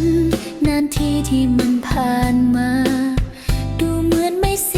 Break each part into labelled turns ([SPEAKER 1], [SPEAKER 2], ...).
[SPEAKER 1] น นานทีที่มันผ่านมา ดูเหมือนไม่ส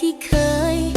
[SPEAKER 1] ที่เคย